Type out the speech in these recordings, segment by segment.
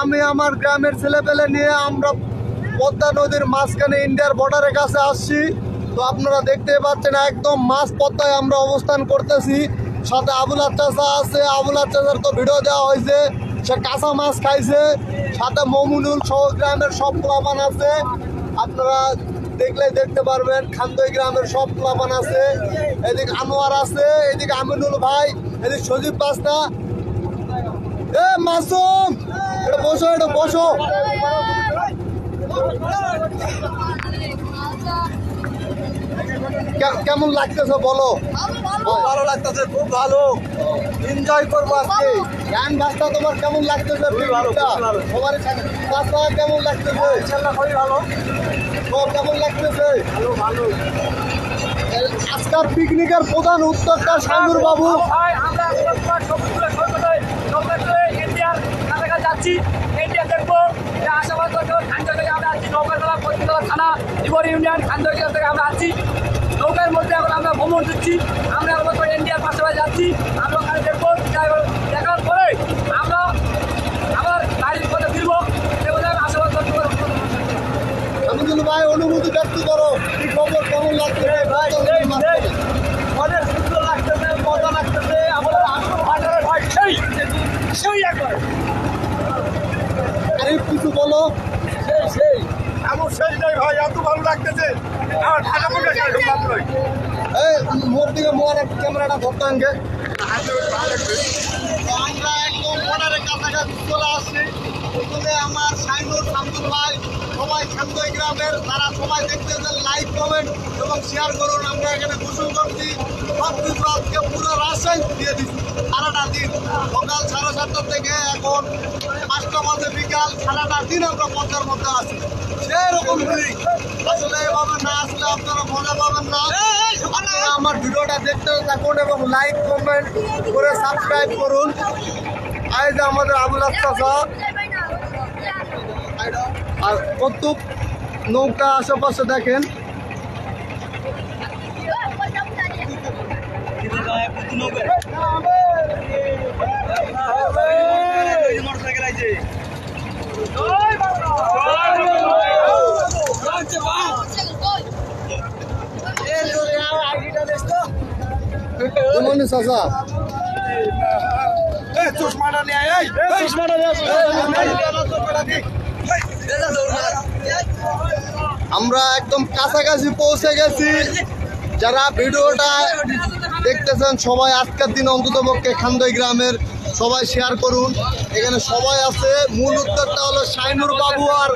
আমি আমার গ্রামের ছেলেপেলে নিয়ে আমরা পদ্মা নদীর মাঝখানে ইন্ডিয়ার বর্ডারের কাছে আসছি। তো আপনারা দেখতে পাচ্ছেন, একদম মাছ পদ্মায় আমরা অবস্থান করতেছি। সাথে আবুল চাষা আছে। আবুল চাষার তো ভিডিও দেওয়া হয়েছে। সে কাঁচা মাছ খাইছে। সাথে মমুনুল সহ গ্রামের সব প্লাবান আছে। আপনারা দেখলে দেখতে পারবেন, খান্দই গ্রামের সব প্লাবান আছে। এদিকে আনোয়ার আছে, এদিকে আমিনুল ভাই, এদিকে সজীব পাস্তা এ মাসুম এটা বসো এটা বসো কে- কেমন লাগতেছে বলো ভালো লাগতেছে খুব ভালো এনজয় করব আজকে গান বাজটা তোমার কেমন লাগতেছে ভালো। তোমার কেমন লাগতেছে ইনশাল্লাহ খুবই ভালো তোমার কেমন লাগতেছে ভালো ভালো আজকাল পিকনিকের প্রধান উদ্যোক্তা শামুর বাবু আমরা এখন তোমার সবুজগুলো সৈকতে নৌকাতে ইন্ডিয়ার যাচ্ছি ইন্ডিয়া দেখব যে আশাবাদ করছ থেকে আমরা আছি নৌকাতলা পশ্চিমতলা থানা, ইবর ইউনিয়ন খান্ডা থেকে আমরা আছি। নৌকার মধ্যে এখন আমরা ভ্রমণ দিচ্ছি আমরা তো ইন্ডিয়ার পাশাপাশি যাচ্ছি। আমরা ওখানে দেখব ড্রাইভার দেখার পরে আমরা আবার গাড়ির পথে ফিরবো সে বলে আমি আশাবাদ করতে পারব আমিদুল ভাই অনুমতি ব্যক্ত করো কি খবর কেমন লাগতেছে ভাই, এই, এই, অনেক সুন্দর লাগতেছে মজা লাগতেছে আমাদের আসল ভাষার ভাই সেই সেই একবার আরে বলো। সেই সেই। নাই ভাই এত ভালো লাগতেছে। আমার ভাষা মনে হয় এই মোর দিকে এক ক্যামেরাটা ধরতে আনকে। আমরা একদম বর্ডারের কাছাকাছি চলে আসছি। প্রথমে আমার সাইনুর শামসুল ভাই সবাই খান্দই গ্রামের তারা সবাই দেখতেছেন লাইক কমেন্ট এবং শেয়ার করুন। আমরা এখানে সারাটা দিন। সকাল সাড়ে থেকে এখন বিকাল দিন মধ্যে না আসলে আপনারা পাবেন না। আমার ভিডিওটা দেখতে থাকুন এবং লাইক কমেন্ট করে সাবস্ক্রাইব করুন। যে আমাদের আবুল আর কৌতুক নৌকা আশেপাশে দেখেন। কেমন চাষা চশমাটা নিয়ে আয় চশমাটা আমরা একদম কাছাকাছি পৌঁছে গেছি যারা ভিডিওটা দেখতেছেন, সবাই আজকের দিন অন্তত পক্ষে খান্দই গ্রামের সবাই শেয়ার করুন। এখানে সবাই আছে। মূল উত্তরটা হলো শাইনুর বাবু আর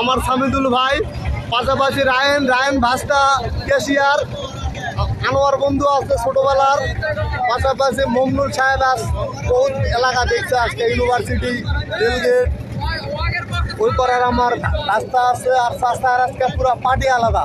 আমার সামিদুল ভাই। পাশাপাশি রায়ন রায়ন ভাস্তা, কেশিয়ার, আনোয়ার বন্ধু আছে ছোটবেলার। পাশাপাশি মমনুল সাহেব আস বহুত এলাকা দেখছে আজকে ইউনিভার্সিটি রেলগেট ওই করার আমার রাস্তা আছে আর রাস্তার আজকে পুরো পার্টি আলাদা।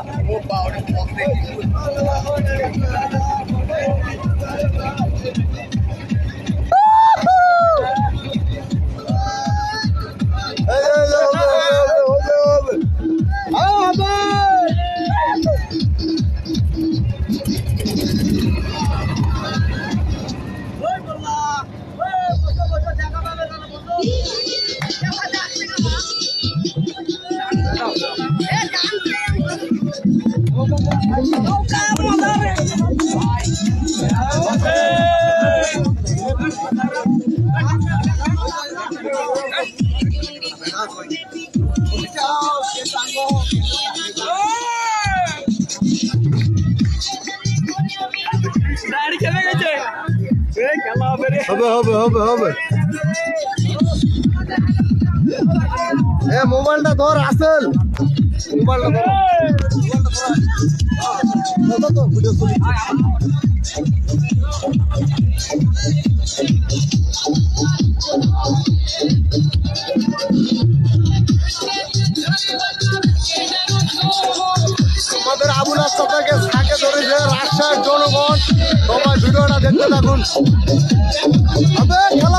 হবে হবে হবে হবে এ, মোবাইলটা ধর মোবাইলটা ধর মোবাইলটা ধর। ভিডিও চলি আমাদের আবুল আস্তাকে থাকে ধরেছে রাজশাহীর জনগণ। সবাই ভিডিওটা দেখতে থাকুন। খেলা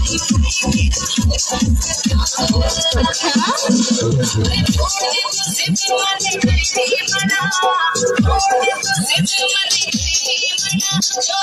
Oh,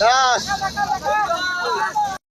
Yes.